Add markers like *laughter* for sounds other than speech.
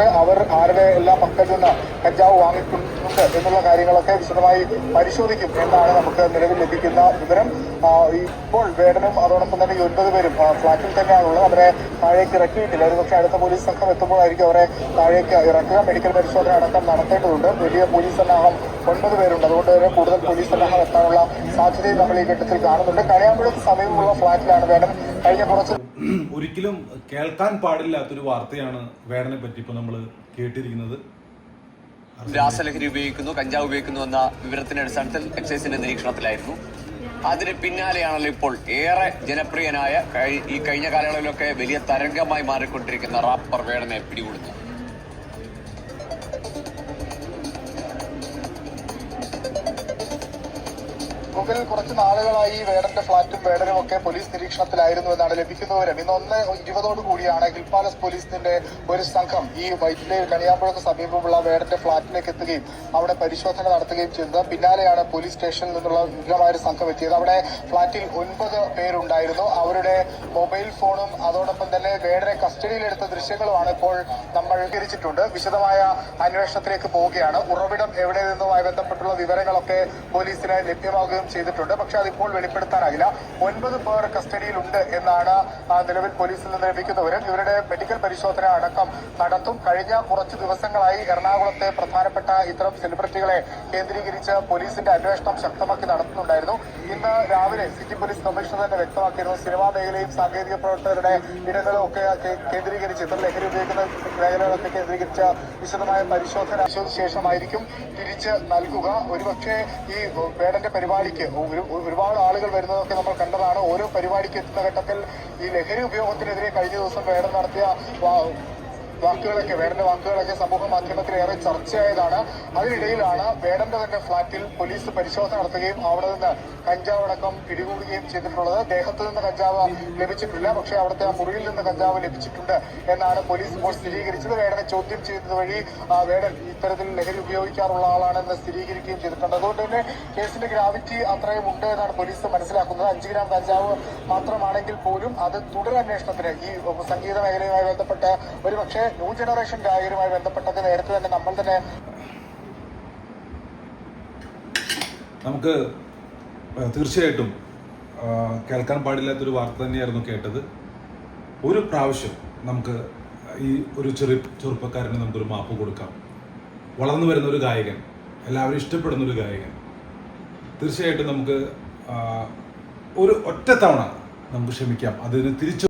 ബന്ധപ്പെട്ട് അവർ ആരുടെ എല്ലാ പക്കൽ നിന്ന് കഞ്ചാവ് വാങ്ങിക്കുന്നുണ്ട് എന്നുള്ള കാര്യങ്ങളൊക്കെ വിശദമായി പരിശോധിക്കും എന്നാണ് നമുക്ക് നിലവിൽ ലഭിക്കുന്ന വിവരം. ഇപ്പോൾ വേടനും അതോടൊപ്പം തന്നെ ഈ ഒൻപത് പേരും ഫ്ളാറ്റിൽ തന്നെയാണുള്ളത്. അവരെ താഴേക്ക് ഇറക്കിയിട്ടില്ല. ഒരുപക്ഷെ അടുത്ത പോലീസ് സംഘം എത്തുമ്പോഴായിരിക്കും അവരെ താഴേക്ക് ഇറക്കുക. മെഡിക്കൽ പരിശോധന അടക്കം നടത്തേണ്ടതുണ്ട്. വലിയ പോലീസ് സന്നാഹം ഒൻപത് പേരുണ്ട്. അതുകൊണ്ട് തന്നെ കൂടുതൽ പോലീസ് സന്നാഹം എത്താനുള്ള സാധ്യതയും നമ്മൾ ഈ ഘട്ടത്തിൽ കാണുന്നുണ്ട്. കരയാമ്പുഴ സമീപമുള്ള ഫ്ളാറ്റിലാണ് വേണം കഴിഞ്ഞ കുറച്ച് *clears throat* ഒരിക്കലും കേൾക്കാൻ പാടില്ലാത്തൊരു വാർത്തയാണ് വേടനെ പറ്റി ഇപ്പൊ നമ്മൾ കേട്ടിരിക്കുന്നത്. രാസലഹരി ഉപയോഗിക്കുന്നു കഞ്ചാവ് ഉപയോഗിക്കുന്നു എന്ന വിവരത്തിന്റെ അടിസ്ഥാനത്തിൽ എക്സൈസിന്റെ നിരീക്ഷണത്തിലായിരുന്നു. അതിന് പിന്നാലെയാണല്ലോ ഇപ്പോൾ ഏറെ ജനപ്രിയനായ ഈ കഴിഞ്ഞ കാലയളവിലൊക്കെ വലിയ തരംഗമായി മാറിക്കൊണ്ടിരിക്കുന്ന റാപ്പർ വേടനെ പിടികൂടുന്നത്. മുമ്പിൽ കുറച്ച് നാളുകളായി വേടന്റെ ഫ്ളാറ്റും വേടനും ഒക്കെ പോലീസ് നിരീക്ഷണത്തിലായിരുന്നു എന്നാണ് ലഭിക്കുന്ന വിവരം. ഇന്ന് ഒന്ന് ഇരുപതോട് കൂടിയാണ് ഹിൽ പാലസ് പോലീസിന്റെ ഒരു സംഘം ഈ വൈറ്റിലെ കണിയാമ്പുഴക്ക് സമീപമുള്ള വേടന്റെ ഫ്ളാറ്റിലേക്ക് എത്തുകയും അവിടെ പരിശോധന നടത്തുകയും ചെയ്തത്. പിന്നാലെയാണ് പോലീസ് സ്റ്റേഷനിൽ നിന്നുള്ള വിപുലമായ സംഘം എത്തിയത്. അവിടെ ഫ്ളാറ്റിൽ ഒൻപത് പേരുണ്ടായിരുന്നു. അവരുടെ മൊബൈൽ ഫോണും അതോടൊപ്പം തന്നെ വേടനെ കസ്റ്റഡിയിലെടുത്ത ദൃശ്യങ്ങളുമാണ് ഇപ്പോൾ നമ്മൾ വിവരിച്ചിട്ടുണ്ട്. വിശദമായ അന്വേഷണത്തിലേക്ക് പോവുകയാണ്. ഉറവിടം എവിടെ നിന്നുമായി ബന്ധപ്പെട്ടുള്ള വിവരങ്ങളൊക്കെ പോലീസിന് ലഭ്യമാവുകയും ചെയ്തിട്ടുണ്ട്. പക്ഷെ അതിപ്പോൾ വെളിപ്പെടുത്താനാകില്ല. ഒൻപത് പേർ കസ്റ്റഡിയിലുണ്ട് എന്നാണ് നിലവിൽ പോലീസിൽ നിന്ന് ലഭിക്കുന്ന വിവരം ഇവരുടെ മെഡിക്കൽ പരിശോധന അടക്കം നടത്തും. കഴിഞ്ഞ കുറച്ച് ദിവസങ്ങളായി എറണാകുളത്തെ പ്രധാനപ്പെട്ട ഇത്തരം സെലിബ്രിറ്റികളെ കേന്ദ്രീകരിച്ച് പോലീസിന്റെ അന്വേഷണം ശക്തമാക്കി നടത്തുന്നുണ്ടായിരുന്നു. ഇന്ന് രാവിലെ സിറ്റി പോലീസ് കമ്മീഷണർ തന്നെ വ്യക്തമാക്കിയിരുന്നു. സിനിമാ മേഖലയും സാങ്കേതിക പ്രവർത്തകരുടെ ഇടങ്ങളും ഒക്കെ കേന്ദ്രീകരിച്ച് ഇത്തരം ലഹരി ഉപയോഗിക്കുന്ന മേഖലകളൊക്കെ കേന്ദ്രീകരിച്ച വിശദമായ പരിശോധന ശേഷമായിരിക്കും തിരിച്ച് നൽകുക. ഒരുപക്ഷെ ഈ വേടന്റെ പരിപാടിക്ക് ഒരു- ഒരുപാട് ആളുകൾ വരുന്നതൊക്കെ നമ്മൾ കണ്ടതാണ്. ഓരോ പരിപാടിക്ക് എത്തുന്ന ഘട്ടത്തിൽ ഈ ലഹരി ഉപയോഗത്തിനെതിരെ കഴിഞ്ഞ ദിവസം വേടം നടത്തിയ വാക്കുകളൊക്കെ വേടന്റെ വാക്കുകളൊക്കെ സമൂഹ മാധ്യമത്തിൽ ഏറെ ചർച്ചയായതാണ്. അതിനിടയിലാണ് വേടന്റെ തന്നെ ഫ്ളാറ്റിൽ പോലീസ് പരിശോധന നടത്തുകയും അവിടെ നിന്ന് കഞ്ചാവ് അടക്കം പിടികൂടുകയും ചെയ്തിട്ടുള്ളത്. ദേഹത്ത് നിന്ന് കഞ്ചാവ് ലഭിച്ചിട്ടില്ല പക്ഷേ അവിടുത്തെ ആ മുറിയിൽ നിന്ന് കഞ്ചാവ് ലഭിച്ചിട്ടുണ്ട് എന്നാണ് പോലീസ് ഇപ്പോൾ സ്ഥിരീകരിച്ചത്. വേടനെ ചോദ്യം ചെയ്യുന്നത് വഴി വേടൻ ഇത്തരത്തിൽ ലഹരി ഉപയോഗിക്കാറുള്ള ആളാണെന്ന് സ്ഥിരീകരിക്കുകയും ചെയ്തിട്ടുണ്ട്. അതുകൊണ്ട് തന്നെ കേസിന്റെ ഗ്രാവിറ്റി അത്രയും ഉണ്ട് എന്നാണ് പോലീസ് മനസ്സിലാക്കുന്നത്. അഞ്ച് ഗ്രാം കഞ്ചാവ് മാത്രമാണെങ്കിൽ പോലും അത് തുടരന്വേഷണത്തിന് ഈ സംഗീത മേഖലയുമായി ബന്ധപ്പെട്ട് ഒരുപക്ഷെ ന്യൂ ജനറേഷൻ ഗായകരുമായി ബന്ധപ്പെട്ടത് നേരത്തെ തന്നെ നമ്മൾ തന്നെ നമുക്ക് തീർച്ചയായിട്ടും കേൾക്കാൻ പാടില്ലാത്തൊരു വാർത്ത തന്നെയായിരുന്നു കേട്ടത്. ഒരു പ്രാവശ്യം നമുക്ക് ഈ ഒരു ചെറു ചെറുപ്പക്കാരന് നമുക്കൊരു മാപ്പ് കൊടുക്കാം. വളർന്നു വരുന്ന ഒരു ഗായകൻ എല്ലാവരും ഇഷ്ടപ്പെടുന്ന ഒരു ഗായകൻ. തീർച്ചയായിട്ടും നമുക്ക് ഒരു ഒറ്റത്തവണ തവണ നമുക്ക് ക്ഷമിക്കാം. അതിന് തിരിച്ചു